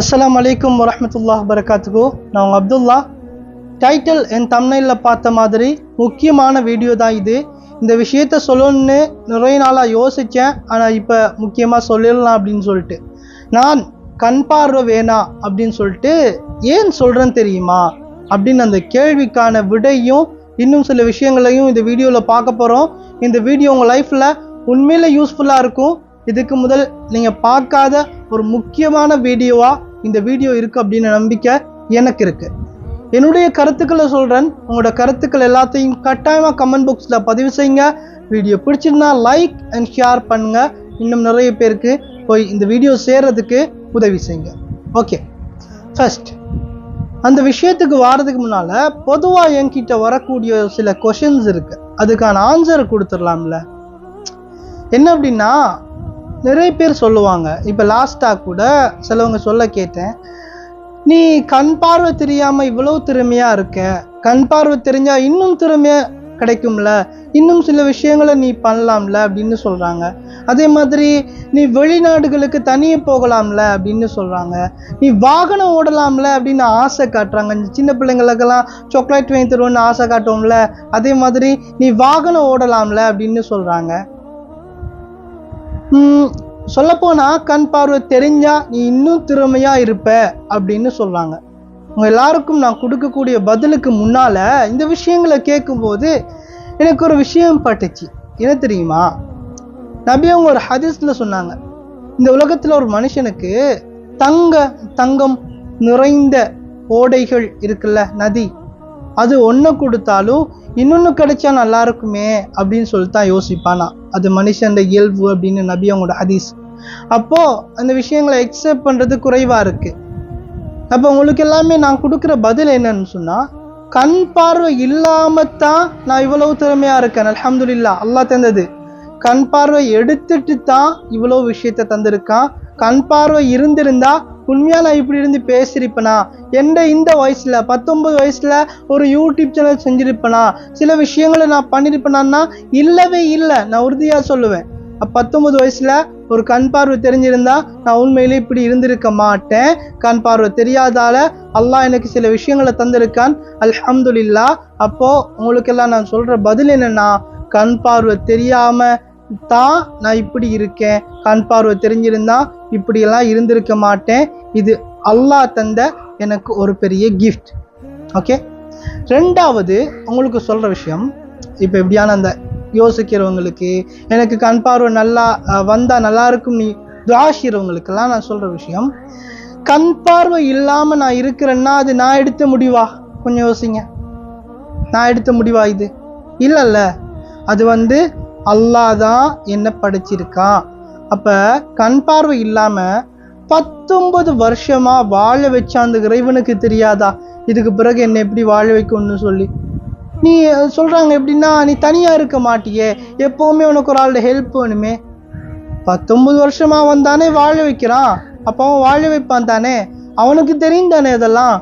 அஸ்லாம் அலைக்கும் வரமத்துல்லா வரகாத்துக்கோ நான் உங்கள் அப்துல்லா. டைட்டில் என் தமிழில் பார்த்த மாதிரி முக்கியமான வீடியோ தான் இது. இந்த விஷயத்த சொல்லணும்னு நிறைய நாளாக யோசித்தேன் ஆனால் இப்போ முக்கியமாக சொல்லிடலாம் அப்படின்னு சொல்லிட்டு. நான் கண் பார்வை வேணாம் அப்படின்னு சொல்லிட்டு ஏன் சொல்கிறேன்னு தெரியுமா? அப்படின்னு அந்த கேள்விக்கான விடையும் இன்னும் சில விஷயங்களையும் இந்த வீடியோவில் பார்க்க போகிறோம் இந்த வீடியோ உங்கள் லைஃப்பில் உண்மையில் யூஸ்ஃபுல்லாக இருக்கும். இதுக்கு முதல் நீங்கள் பார்க்காத ஒரு முக்கியமான வீடியோவாக இந்த வீடியோ இருக்குது அப்படின்னு நம்பிக்கை எனக்கு இருக்குது என்னுடைய கருத்துக்களை சொல்கிறேன் உங்களோட கருத்துக்கள் எல்லாத்தையும் கட்டாயமாக கமெண்ட் பாக்ஸில் பதிவு செய்யுங்க. வீடியோ பிடிச்சிருந்தா லைக் அண்ட் ஷேர் பண்ணுங்கள் இன்னும் நிறைய பேருக்கு போய் இந்த வீடியோ சேர்கிறதுக்கு உதவி செய்யுங்க. ஓகே ஃபர்ஸ்ட் அந்த விஷயத்துக்கு வாரதுக்கு முன்னால் பொதுவாக என்கிட்ட வரக்கூடிய சில கொஷின்ஸ் இருக்குது அதுக்கான ஆன்சரை கொடுத்துடலாம்ல. என்ன அப்படின்னா நிறைய பேர் சொல்லுவாங்க. இப்போ லாஸ்ட்டாக கூட சிலவங்க சொல்ல கேட்டேன். நீ கண் பார்வை தெரியாமல் இவ்வளவு திறமையாக இருக்க. கண் பார்வை தெரிஞ்சால் இன்னும் திறமையாக கிடைக்கும்ல. இன்னும் சில விஷயங்களை நீ பண்ணலாம்ல அப்படின்னு சொல்கிறாங்க அதே மாதிரி நீ வெளிநாடுகளுக்கு தனியே போகலாம்ல அப்படின்னு சொல்கிறாங்க நீ வாகனம் ஓடலாம்ல அப்படின்னு ஆசை காட்டுறாங்க. சின்ன பிள்ளைங்களுக்கெல்லாம் சாக்லேட் வாங்கி தருவோன்னு ஆசை காட்டுவோம்ல. அதே மாதிரி நீ வாகனம் ஓடலாம்ல அப்படின்னு சொல்கிறாங்க சொல்லப்போனால் கண் பார்வை தெரிஞ்சால் நீ இன்னும் திறமையாக இருப்ப அப்படின்னு சொல்கிறாங்க உங்கள் எல்லாருக்கும் நான் கொடுக்கக்கூடிய பதிலுக்கு முன்னால் இந்த விஷயங்களை கேட்கும்போது எனக்கு ஒரு விஷயம் பட்டுச்சு. என்ன தெரியுமா? நபி அவங்க ஒரு ஹதீஸில் சொன்னாங்க. இந்த உலகத்தில் ஒரு மனுஷனுக்கு தங்க தங்கம் நிறைந்த ஓடைகள் இருக்குல்ல நதி. அது ஒன்று கொடுத்தாலும் இன்னொன்று கிடைச்சா நல்லா இருக்குமே அப்படின்னு சொல்லிட்டு தான் யோசிப்பானா. அது மனுஷன் இயல்பு அப்படின்னு நபி அவங்களோட ஹதீஸ். அப்போ அந்த விஷயங்களை எக்ஸப்ட் பண்றது குறைவா இருக்கு. அப்போ உங்களுக்கு எல்லாமே நான் கொடுக்குற பதில் என்னன்னு சொன்னா கண் பார்வை இல்லாம தான் நான் இவ்வளவு திறமையா இருக்கேன் அலமதுல்லா அல்லா தந்தது. கண் பார்வை எடுத்துட்டு தான் இவ்வளவு விஷயத்த தந்திருக்கான். கண் பார்வை இருந்திருந்தா உண்மையா நான் இப்படி இருந்து பேசியிருப்பேனா? எந்த இந்த வயசுல பத்தொன்பது வயசுல ஒரு யூடியூப் சேனல் செஞ்சிருப்பேனா? சில விஷயங்களை நான் பண்ணியிருப்பேனான்னா இல்லவே இல்லை. நான் உறுதியா சொல்லுவேன். அப்ப பத்தொன்பது வயசுல ஒரு கண் பார்வை தெரிஞ்சிருந்தா நான் உண்மையிலே இப்படி இருந்திருக்க மாட்டேன். கண் பார்வை தெரியாதால அல்லாஹ் எனக்கு சில விஷயங்களை தந்திருக்கான். அல்ஹம்துல்லா அப்போ உங்களுக்கெல்லாம் நான் சொல்ற பதில் என்னன்னா கண் பார்வை தெரியாம தான் நான் இப்படி இருக்கேன். கண் பார்வை தெரிஞ்சிருந்தா இப்படியெல்லாம் இருந்திருக்க மாட்டேன். இது அல்லாஹ் தந்த எனக்கு ஒரு பெரிய கிஃப்ட் ஓகே ரெண்டாவது உங்களுக்கு சொல்கிற விஷயம் இப்போ எப்படியான அந்த யோசிக்கிறவங்களுக்கு எனக்கு கண் பார்வை நல்லா வந்தால் நல்லா இருக்கும் நீ துவாசிக்கிறவங்களுக்கெல்லாம் நான் சொல்கிற விஷயம் கண் பார்வை இல்லாமல் நான் இருக்கிறேன்னா அது நான் எடுத்த முடிவா? கொஞ்சம் யோசிங்க. நான் எடுத்த முடிவா இது? இல்லைல்ல. அது வந்து அல்லாதான் என்ன படிச்சிருக்கான். அப்போ கண் பார்வை இல்லாமல் பத்தொன்பது வருஷமாக வாழ வச்ச அந்த இறைவனுக்கு தெரியாதா? இதுக்கு பிறகு என்னை எப்படி வாழ வைக்கணும்னு சொல்லி. நீ சொல்கிறாங்க எப்படின்னா நீ தனியாக இருக்க மாட்டியே எப்போவுமே உனக்கு ஒரு ஆளோட ஹெல்ப் வேணுமே. பத்தொன்பது வருஷமாக வந்தானே வாழ வைக்கிறான். அப்போ அவன் வாழ வைப்பான் தானே? அவனுக்கு தெரியும் தானே இதெல்லாம்?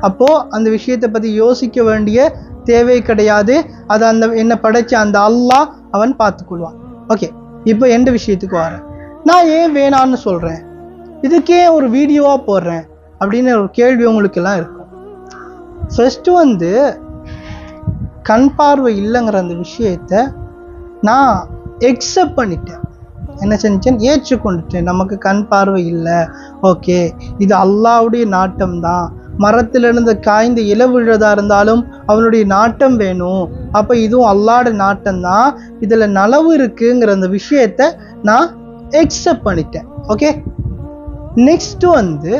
அப்போது அந்த விஷயத்தை பற்றி யோசிக்க வேண்டிய தேவை கிடையாது. அது அந்த என்ன படைச்ச அந்த அல்லாஹ் அவன் பார்த்துக்கொள்வான். ஓகே இப்போ எந்த விஷயத்துக்கு வரேன். நான் ஏன் வேணான்னு சொல்கிறேன் இதுக்கே ஒரு வீடியோவாக போடுறேன் அப்படின்னு ஒரு கேள்வி உங்களுக்கெல்லாம் இருக்கும். ஃபஸ்ட்டு வந்து கண் பார்வை இல்லைங்கிற அந்த விஷயத்த நான் எக்ஸப்ட் பண்ணிட்டேன். என்ன செஞ்சேன்? ஏற்றுக்கொண்டுட்டேன். நமக்கு கண் பார்வை இல்லை. ஓகே இது அல்லாவுடைய நாட்டம் தான் மரத்திலிருந்து காய்ந்த இலை விழுறதா இருந்தாலும் அவனுடைய நாட்டம் வேணும். அப்போ இதுவும் அல்லாட நாட்டம் தான் இதில் நலவு இருக்குங்கிற அந்த விஷயத்த நான் எக்ஸப்ட் பண்ணிட்டேன். ஓகே நெக்ஸ்ட்டு வந்து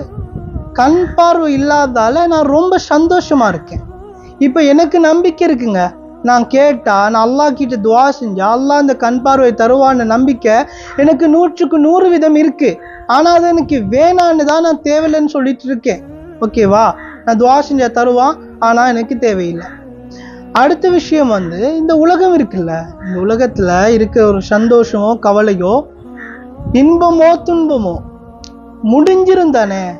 கண் பார்வை இல்லாதால நான் ரொம்ப சந்தோஷமாக இருக்கேன். இப்போ எனக்கு நம்பிக்கை இருக்குங்க. நான் கேட்டால் நான் அல்லாஹ் கிட்ட துவா செஞ்சால் அல்லா அந்த கண் பார்வை தருவான்னு நம்பிக்கை எனக்கு நூற்றுக்கு நூறு விதம் இருக்குது ஆனால் அது எனக்கு வேணான்னு தான் நான் தேவையில்லைன்னு சொல்லிட்டு இருக்கேன். ஓகேவா நான் துவா செஞ்சால் தருவான். ஆனால் எனக்கு தேவையில்லை. அடுத்த விஷயம் வந்து இந்த உலகம் இருக்குல்ல இந்த உலகத்தில் இருக்க ஒரு சந்தோஷமோ கவலையோ இன்பமோ துன்பமோ முடிஞ்சிரும் தானே?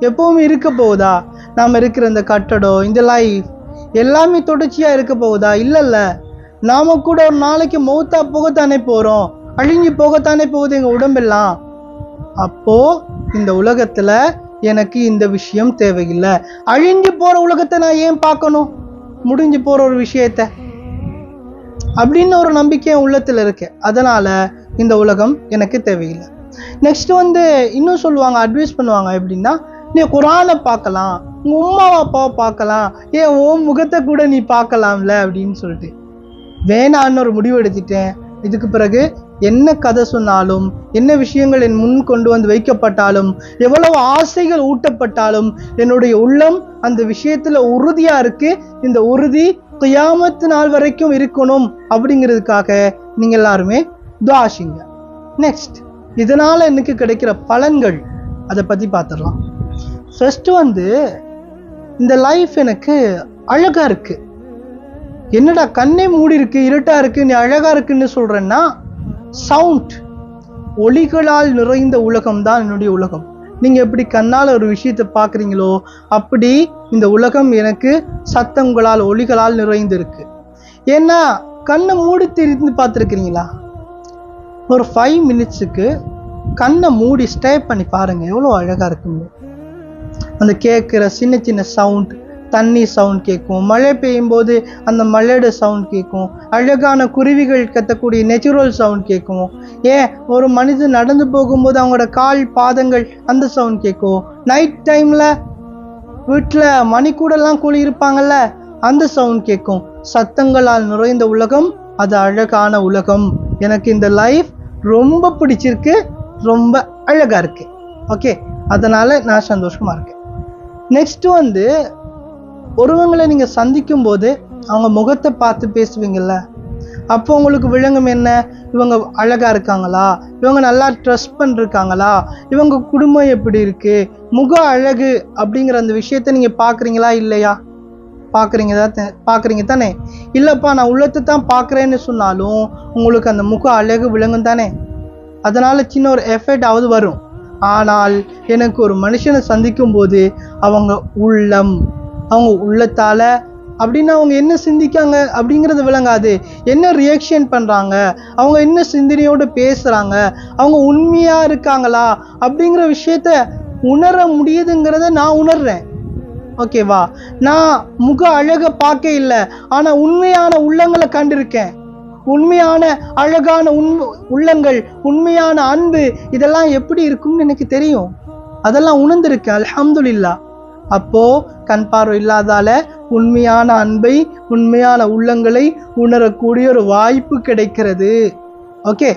எப்பவும் இருக்க போகுதா? நாம் இருக்கிற இந்த கட்டடம் இந்த லைஃப் எல்லாமே தொடர்ச்சியாக இருக்க போகுதா? இல்லைல்ல. நாம் கூட ஒரு நாளைக்கு மௌத்தா போகத்தானே போகிறோம் அழிஞ்சு போகத்தானே போகுது எங்கள் உடம்பெல்லாம். அப்போது இந்த உலகத்தில் எனக்கு இந்த விஷயம் தேவையில்லை. அழிஞ்சு போற உலகத்தை நான் ஏன் பார்க்கணும்? முடிஞ்சு போற ஒரு விஷயத்த. அப்படின்னு ஒரு நம்பிக்கை என் உள்ளத்துல இருக்கு. அதனால இந்த உலகம் எனக்கு தேவையில்லை. நெக்ஸ்ட் வந்து இன்னும் சொல்லுவாங்க அட்வைஸ் பண்ணுவாங்க எப்படின்னா நீ குரானை பார்க்கலாம் உங்க உம்மாவை அப்பாவை பார்க்கலாம் ஏன் உன் முகத்தை கூட நீ பார்க்கலாம்ல அப்படின்னு சொல்லிட்டு. வேணான்னு ஒரு முடிவு எடுத்துட்டேன். இதுக்கு பிறகு என்ன கதை சொன்னாலும் என்ன விஷயங்கள் என் முன் கொண்டு வந்து வைக்கப்பட்டாலும் எவ்வளவு ஆசைகள் ஊட்டப்பட்டாலும் என்னுடைய உள்ளம் அந்த விஷயத்துல உறுதியா இருக்கு. இந்த உறுதி கியாமத்து நாள் வரைக்கும் இருக்கணும் அப்படிங்கிறதுக்காக நீங்க எல்லாருமே துவாசிங்க நெக்ஸ்ட் இதனால எனக்கு கிடைக்கிற பலன்கள் அதை பத்தி பார்த்துடலாம் ஃபர்ஸ்ட் வந்து இந்த லைஃப் எனக்கு அழகா இருக்கு. என்னடா கண்ணே மூடி இருக்கு இருட்டா இருக்கு நீ அழகா இருக்குன்னு சொல்றேன்னா சவுண்ட் ஒளிகளால் நிறைந்த உலகம் தான் என்னுடைய உலகம். நீங்க எப்படி கண்ணால் ஒரு விஷயத்தை பார்க்குறீங்களோ அப்படி இந்த உலகம் எனக்கு சத்தங்களால் ஒளிகளால் நிறைந்திருக்கு. ஏன்னா கண்ணை மூடி திரிந்து பார்த்துருக்கிறீங்களா? ஒரு ஃபைவ் மினிட்ஸுக்கு கண்ணை மூடி ஸ்டே பண்ணி பாருங்க எவ்வளோ அழகாக இருக்குங்க அந்த கேட்குற சின்ன சின்ன சவுண்ட் தண்ணி சவுண்ட் கேட்கும் மழை பெய்யும் போது அந்த மழையோட சவுண்ட் கேட்கும் அழகான குருவிகள் கத்தக்கூடிய நேச்சுரல் சவுண்ட் கேட்கும் ஏன்? ஒரு மனிதன் நடந்து போகும்போது அவங்களோட கால் பாதங்கள் அந்த சவுண்ட் கேட்கும் நைட் டைமில் வீட்டில் மணிக்கூடெல்லாம் கூலி இருப்பாங்கல்ல அந்த சவுண்ட் கேட்கும் சத்தங்களால் நிறைந்த உலகம் அது அழகான உலகம். எனக்கு இந்த லைஃப் ரொம்ப பிடிச்சிருக்கு ரொம்ப அழகாக இருக்குது ஓகே அதனால் நான் சந்தோஷமாக இருக்கேன். நெக்ஸ்ட்டு வந்து ஒருவங்களை நீங்கள் சந்திக்கும் போது அவங்க முகத்தை பார்த்து பேசுவீங்கல்ல? அப்போ உங்களுக்கு விளங்கும் என்ன? இவங்க அழகாக இருக்காங்களா? இவங்க நல்லா ட்ரெஸ் பண்ணிருக்காங்களா? இவங்க குடும்பம் எப்படி இருக்குது முக அழகு அப்படிங்கிற அந்த விஷயத்த நீங்கள் பார்க்குறீங்களா? இல்லையா? பார்க்குறீங்க தான் பார்க்குறீங்க தானே? இல்லைப்பா நான் உள்ளத்தை தான் பார்க்குறேன்னு சொன்னாலும் உங்களுக்கு அந்த முக அழகு விளங்கும் தானே? அதனால் சின்ன ஒரு எஃபெக்டாவது வரும். ஆனால் எனக்கு ஒரு மனுஷனை சந்திக்கும் போது அவங்க உள்ளம் அவங்க உள்ளத்தால அப்படின்னு அவங்க என்ன சிந்திக்காங்க அப்படிங்கிறது விளங்காது. என்ன ரியாக்ஷன் பண்ணுறாங்க அவங்க என்ன சிந்தனையோடு பேசுகிறாங்க அவங்க உண்மையாக இருக்காங்களா? அப்படிங்கிற விஷயத்த உணர முடியுதுங்கிறத நான் உணர்றேன். ஓகேவா நான் முக அழகை பார்க்க இல்லை. ஆனால் உண்மையான உள்ளங்களை கண்டிருக்கேன். உண்மையான அழகான உண் உள்ளங்கள் உண்மையான அன்பு இதெல்லாம் எப்படி இருக்கும்னு எனக்கு தெரியும். அதெல்லாம் உணர்ந்திருக்கேன். அலமதுல்லா அப்போ கண் பார்வை இல்லாதால உண்மையான அன்பை உண்மையான உள்ளங்களை உணரக்கூடிய ஒரு வாய்ப்பு கிடைக்கிறது. ஓகே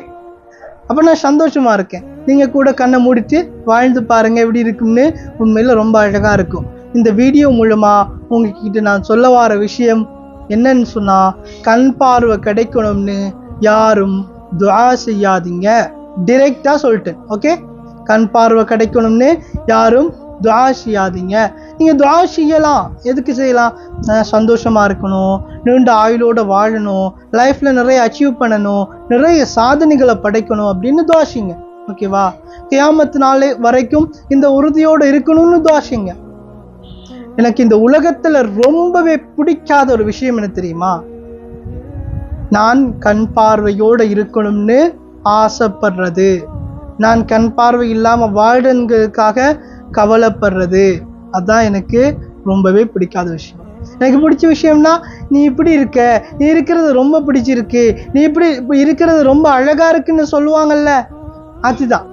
அப்போ நான் சந்தோஷமா இருக்கேன். நீங்க கூட கண்ணை மூடிட்டு வாழ்ந்து பாருங்க எப்படி இருக்கும்னு உண்மையில ரொம்ப அழகா இருக்கும். இந்த வீடியோ மூலமா உங்ககிட்ட நான் சொல்ல வர விஷயம் என்னன்னு சொன்னா கண் பார்வை கிடைக்கணும்னு யாரும் துவா செய்யாதீங்க. டிரெக்டா சொல்லிட்டேன். ஓகே கண் பார்வை கிடைக்கணும்னு யாரும் துவா செய்யாதீங்க. நீங்க துவா செய்யலாம். எதுக்கு செய்யலாம்? சந்தோஷமாக சந்தோஷமா இருக்கணும். நீண்ட ஆயுளோட வாழணும். லைஃப்ல நிறைய அச்சீவ் பண்ணணும். நிறைய சாதனைகளை படைக்கணும் அப்படின்னு துஆ செய்யுங்க. ஓகேவா கியாமத்து நாள் வரைக்கும் இந்த உறுதியோட இருக்கணும்னு துவாசிங்க எனக்கு இந்த உலகத்துல ரொம்பவே பிடிக்காத ஒரு விஷயம் என்ன தெரியுமா? நான் கண் பார்வையோட இருக்கணும்னு ஆசைப்படுறது. நான் கண் பார்வை இல்லாம வாழ்கிறதுக்காக கவலைப்படுறது. அதான் எனக்கு ரொம்பவே பிடிக்காத விஷயம். எனக்கு பிடிச்ச விஷயம்னா நீ இப்படி இருக்க. நீ இருக்கிறது ரொம்ப பிடிச்சிருக்கு. நீ இப்படி இப்போ இருக்கிறது ரொம்ப அழகா இருக்குன்னு சொல்லுவாங்கல்ல. அதுதான்.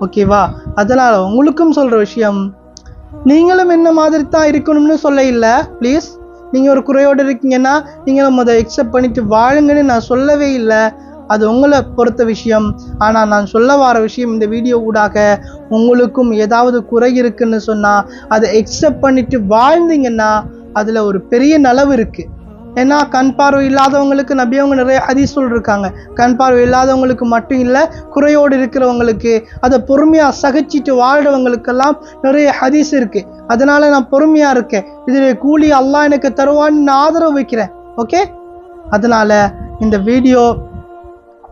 ஓகேவா? அதனால உங்களுக்கும் சொல்ற விஷயம் நீங்களும் என்ன மாதிரி தான் இருக்கணும்னு சொல்ல இல்லை. ப்ளீஸ் நீங்கள் ஒரு குறையோடு இருக்கீங்கன்னா நீங்களும் அதை எக்ஸெப்ட் பண்ணிட்டு வாழுங்கன்னு நான் சொல்லவே இல்லை. அது உங்களை பொறுத்த விஷயம். ஆனால் நான் சொல்ல வர விஷயம் இந்த வீடியோ ஊடாக உங்களுக்கும் ஏதாவது குறை இருக்குன்னு சொன்னால் அதை எக்ஸெப்ட் பண்ணிட்டு வாழ்ந்தீங்கன்னா அதில் ஒரு பெரிய நலவு இருக்குது ஏன்னா கண் பார்வை இல்லாதவங்களுக்கு நபியவங்க நிறைய ஹதீஸ் இருக்காங்க. கண் பார்வை இல்லாதவங்களுக்கு மட்டும் இல்லை குறையோடு இருக்கிறவங்களுக்கு அதை பொறுமையாக சகிச்சிட்டு வாழ்றவங்களுக்கெல்லாம் நிறைய ஹதீஸ் இருக்கு. அதனால நான் பொறுமையாக இருக்கேன். இதில் கூலி அல்லாஹ் எனக்கு தருவான்னு நான் ஆதரவு வைக்கிறேன். ஓகே அதனால இந்த வீடியோ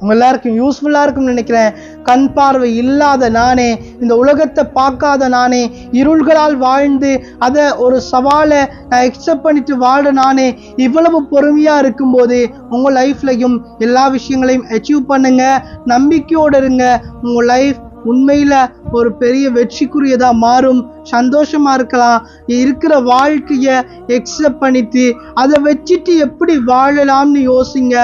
உங்க எல்லாருக்கும் யூஸ்ஃபுல்லாக இருக்கும்னு நினைக்கிறேன். கண் பார்வை இல்லாத நானே இந்த உலகத்தை பார்க்காத நானே இருள்களால் வாழ்ந்து அதை ஒரு சவாலை நான் எக்ஸப்ட் பண்ணிட்டு வாழ நானே இவ்வளவு பொறுமையாக இருக்கும்போது உங்கள் லைஃப்லையும் எல்லா விஷயங்களையும் அச்சீவ் பண்ணுங்க. நம்பிக்கையோடு இருங்க. உங்கள் லைஃப் உண்மையில ஒரு பெரிய வெற்றிக்குரியதா மாறும் சந்தோஷமா இருக்கலாம். இருக்கிற வாழ்க்கைய எக்ஸப்ட் பண்ணிட்டு அதை வச்சுட்டு எப்படி வாழலாம்னு யோசிங்க.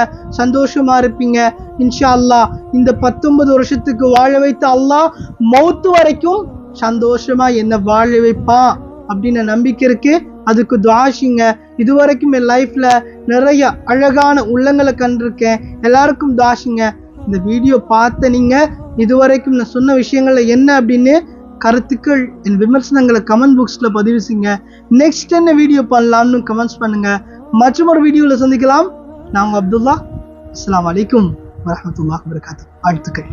சந்தோஷமா இருப்பீங்க. இன்ஷா அல்லாஹ் இந்த பத்தொன்பது வருஷத்துக்கு வாழ வைத்த அல்லாஹ் மௌத்து வரைக்கும் சந்தோஷமா என்ன வாழ வைப்பான் அப்படின்னு நம்பிக்கை இருக்கு. அதுக்கு துவாஷிங்க இதுவரைக்கும் என் லைஃப்ல நிறைய அழகான உள்ளங்களை கண்டிருக்கேன். எல்லாருக்கும் துவாஷிங்க இந்த வீடியோ பார்த்த நீங்க இதுவரைக்கும் நான் சொன்ன விஷயங்கள்ல என்ன அப்படின்னு கருத்துக்கள் என் விமர்சனங்களை கமெண்ட் பாக்ஸ்ல பதிவு செய்யுங்க. நெக்ஸ்ட் என்ன வீடியோ பண்ணலாம்னு கமெண்ட்ஸ் பண்ணுங்க. மற்றும் ஒரு வீடியோல சந்திக்கலாம். நான் அப்துல்லா. அஸ்லாம் வலைக்கும் வரஹ்மத்துல்லாஹி வரகாத்து வாழ்த்துக்கள்.